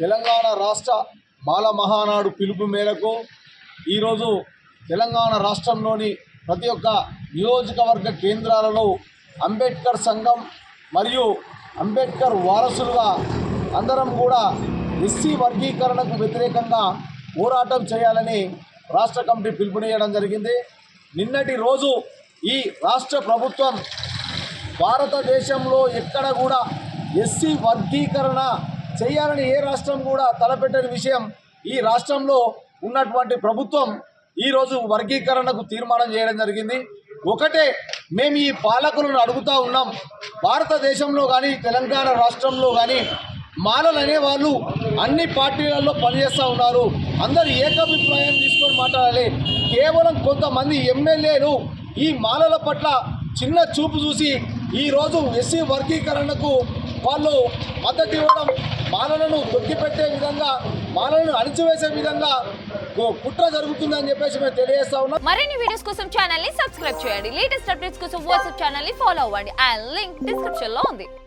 తెలంగాణ రాష్ట్ర బాల మహానాడు పిలుపు మేరకు ఈరోజు తెలంగాణ రాష్ట్రంలోని ప్రతి ఒక్క నియోజకవర్గ కేంద్రాలలో అంబేద్కర్ సంఘం మరియు అంబేద్కర్ వారసులుగా అందరం కూడా ఎస్సీ వర్గీకరణకు వ్యతిరేకంగా పోరాటం చేయాలని రాష్ట్ర కమిటీ పిలుపునియడం జరిగింది. నిన్నటి రోజు ఈ రాష్ట్ర ప్రభుత్వం భారతదేశంలో ఎక్కడ కూడా ఎస్సీ వర్గీకరణ చేయాలని ఏ రాష్ట్రం కూడా తలపెట్టని విషయం ఈ రాష్ట్రంలో ఉన్నటువంటి ప్రభుత్వం ఈరోజు వర్గీకరణకు తీర్మానం చేయడం జరిగింది. ఒకటే మేము ఈ పాలకులను అడుగుతా ఉన్నాం. భారతదేశంలో కానీ తెలంగాణ రాష్ట్రంలో కానీ మాలలు అనేవాళ్ళు అన్ని పార్టీలలో పనిచేస్తూ ఉన్నారు. అందరు ఏకాభిప్రాయం తీసుకొని మాట్లాడాలి. కేవలం కొంతమంది ఎమ్మెల్యేలు ఈ మాలల పట్ల చిన్న చూపు చూసి ఈరోజు ఎస్సీ వర్గీకరణకు వాళ్ళు మద్దతు ఇవ్వడం మానలను తొక్కిపెట్టే విధంగా మాలలను అణిచివేసే విధంగా ఓ కుట్ర జరుగుతుందని చెప్పేసి మేము తెలియజేస్తా ఉన్నాం. మరిన్ని వీడియోస్ కోసం ఛానల్ని సబ్స్క్రైబ్ చేయండి. లేటెస్ట్ అప్డేట్స్ కోసం వాట్సాప్ ఛానల్ని ఫాలో అవ్వండి. అండ్ లింక్ డిస్క్రిప్షన్లో ఉంది.